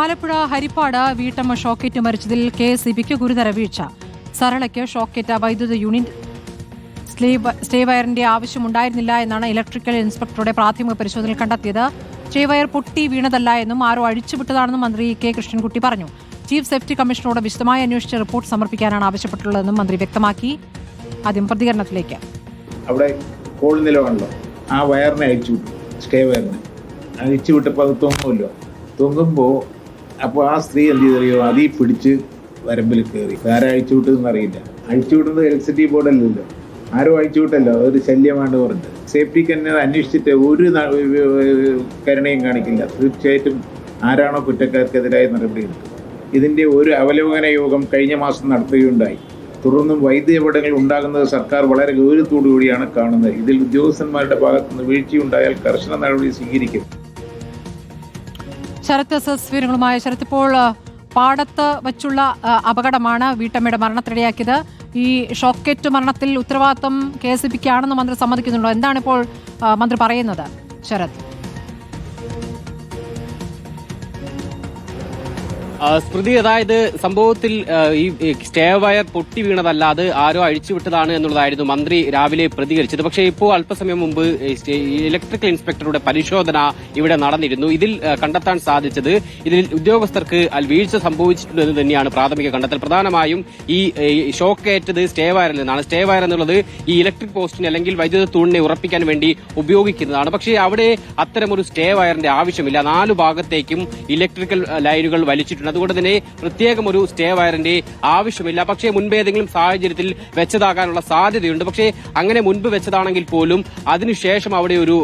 ആലപ്പുഴ ഹരിപ്പാട് വീട്ടമ്മ ഷോക്കേറ്റ് മരിച്ചതിൽ K S ബിക്ക് ഗുരുതര വീഴ്ച. സരളയ്ക്ക് ഷോക്കേറ്റ വൈദ്യുത യൂണിറ്റ് സ്റ്റേ വയറിന്റെ ആവശ്യമുണ്ടായിരുന്നില്ല എന്നാണ് ഇലക്ട്രിക്കൽ ഇൻസ്പെക്ടറുടെ പ്രാഥമിക പരിശോധനയിൽ കണ്ടെത്തിയത്. സ്റ്റേ വയർ പൊട്ടി വീണതല്ല എന്നും ആരോ അഴിച്ചുവിട്ടതാണെന്നും മന്ത്രി കെ കൃഷ്ണൻകുട്ടി പറഞ്ഞു. ചീഫ് സേഫ്റ്റി കമ്മീഷണറോട് വിശദമായി അന്വേഷിച്ച റിപ്പോർട്ട് സമർപ്പിക്കാനാണ് ആവശ്യപ്പെട്ടുള്ളതെന്നും മന്ത്രി വ്യക്തമാക്കി. ആദ്യം പ്രതികരണത്തിലേക്ക്. അവിടെ കോൾ നിലവാണല്ലോ ആ വയറിനെ സ്റ്റേ വയറിനെ. അഴിച്ചു അത് തൊങ്ങുമല്ലോ. തൊങ്ങുമ്പോൾ അപ്പോൾ ആ സ്ത്രീ എന്ത് ചെയ്തറിയോ അതീ പിടിച്ച് വരമ്പിൽ കയറി. ആരാ അഴിച്ചു വിട്ടതെന്ന് അറിയില്ല. അഴിച്ചു വിടുന്നത് ഇലക്ട്രിസിറ്റി ആരോ അഴിച്ചു വിട്ടല്ലോ. അതൊരു ശല്യമാണ് പറഞ്ഞത് സേഫ്റ്റിക്ക് തന്നെ അന്വേഷിച്ചിട്ട് ഒരു കരുണയും കാണിക്കില്ല. തീർച്ചയായിട്ടും ആരാണോ കുറ്റക്കാർക്കെതിരായ നടപടിയെടുക്കും ഇതിന്റെ ഒരു അവലോകന യോഗം കഴിഞ്ഞ മാസം നടത്തുകയുണ്ടായി. തുടർന്നും വൈദ്യുതി അപകടങ്ങൾ ഉണ്ടാകുന്നത് സർക്കാർ വളരെ ഗൗരവത്തോടു കൂടിയാണ് കാണുന്നത്. ഇതിൽ ഉദ്യോഗസ്ഥന്മാരുടെ ഭാഗത്തുനിന്ന് വീഴ്ചയുണ്ടായാൽ കർശന നടപടി സ്വീകരിക്കും. ശരത് വിവരങ്ങളുമായ ശരത് ഇപ്പോൾ പാടത്ത് വച്ചുള്ള അപകടമാണ് വീട്ടമ്മയുടെ മരണത്തിനിടയാക്കിയത്. ഈ ഷോക്കറ്റ് മരണത്തിൽ ഉത്തരവാദിത്വം കെ എസ് മന്ത്രി സമ്മതിക്കുന്നുണ്ടോ? എന്താണ് ഇപ്പോൾ മന്ത്രി പറയുന്നത്? ശരത്. സ്മൃതി അതായത് സംഭവത്തിൽ ഈ സ്റ്റേ വയർ പൊട്ടി വീണതല്ല അത് ആരോ അഴിച്ചുവിട്ടതാണ് എന്നുള്ളതായിരുന്നു മന്ത്രി രാവിലെ പ്രതികരിച്ചത്. പക്ഷേ ഇപ്പോൾ അല്പസമയം മുമ്പ് ഇലക്ട്രിക്കൽ ഇൻസ്പെക്ടറുടെ പരിശോധന ഇവിടെ നടന്നിരുന്നു. ഇതിൽ കണ്ടെത്താൻ സാധിച്ചത് ഇതിൽ ഉദ്യോഗസ്ഥർക്ക് വീഴ്ച സംഭവിച്ചിട്ടുണ്ട് എന്ന് തന്നെയാണ് പ്രാഥമിക കണ്ടെത്തൽ. പ്രധാനമായും ഈ ഷോക്കേറ്റത് സ്റ്റേ വയറിൽ നിന്നാണ്. സ്റ്റേ വയർ എന്നുള്ളത് ഈ ഇലക്ട്രിക് പോസ്റ്റിനെ അല്ലെങ്കിൽ വൈദ്യുത തൂണിനെ ഉറപ്പിക്കാൻ വേണ്ടി ഉപയോഗിക്കുന്നതാണ്. പക്ഷേ അവിടെ അത്തരമൊരു സ്റ്റേ വയറിന്റെ ആവശ്യമില്ല. നാലു ഭാഗത്തേക്കും ഇലക്ട്രിക്കൽ ലൈനുകൾ വലിച്ചിട്ടുണ്ട്. അതുകൊണ്ട് തന്നെ പ്രത്യേകം ഒരു സ്റ്റേ വയറിന്റെ ആവശ്യമില്ല. പക്ഷേ മുൻപ് ഏതെങ്കിലും സാഹചര്യത്തിൽ വെച്ചതാകാനുള്ള സാധ്യതയുണ്ട്. പക്ഷേ അങ്ങനെ മുൻപ് വെച്ചതാണെങ്കിൽ പോലും അതിനുശേഷം അവിടെ ഒരു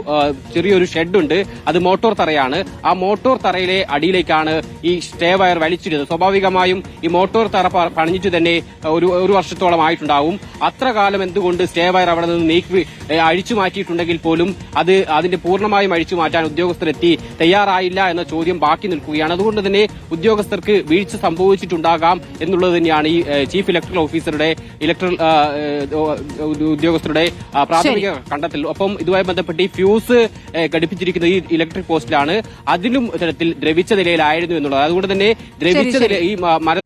ചെറിയൊരു ഷെഡുണ്ട്. അത് മോട്ടോർ തറയാണ്. ആ മോട്ടോർ തറയിലെ അടിയിലേക്കാണ് ഈ സ്റ്റേ വയർ വലിച്ചിരുന്നത് സ്വാഭാവികമായും ഈ മോട്ടോർ തറ പണിഞ്ഞിട്ട് തന്നെ ഒരു ഒരു വർഷത്തോളം ആയിട്ടുണ്ടാവും. അത്ര കാലം എന്തുകൊണ്ട് സ്റ്റേ വയർ അവിടെ നിന്ന് നീക്കി അഴിച്ചു മാറ്റിയിട്ടുണ്ടെങ്കിൽ പോലും അത് അതിന്റെ പൂർണമായും അഴിച്ചു മാറ്റാൻ ഉദ്യോഗസ്ഥരെത്തി തയ്യാറായില്ല എന്ന ചോദ്യം ബാക്കി നിൽക്കുകയാണ്. അതുകൊണ്ട് തന്നെ ഉദ്യോഗസ്ഥർക്ക് വീഴ്ച സംഭവിച്ചിട്ടുണ്ടാകാം എന്നുള്ളത് തന്നെയാണ് ഈ ചീഫ് ഇലക്ട്രൽ ഓഫീസറുടെ ഇലക്ട്രൽ ഉദ്യോഗസ്ഥരുടെ പ്രാഥമിക കണ്ടെത്തൽ. ഒപ്പം ഇതുമായി ബന്ധപ്പെട്ട് ഈ ഫ്യൂസ് ഘടിപ്പിച്ചിരിക്കുന്ന ഈ ഇലക്ട്രിക് പോസ്റ്റിലാണ്. അതിലും തരത്തിൽ ദ്രവിച്ച നിലയിലായിരുന്നു എന്നുള്ളത്. അതുകൊണ്ട് തന്നെ ദ്രവിച്ച നില ഈ മര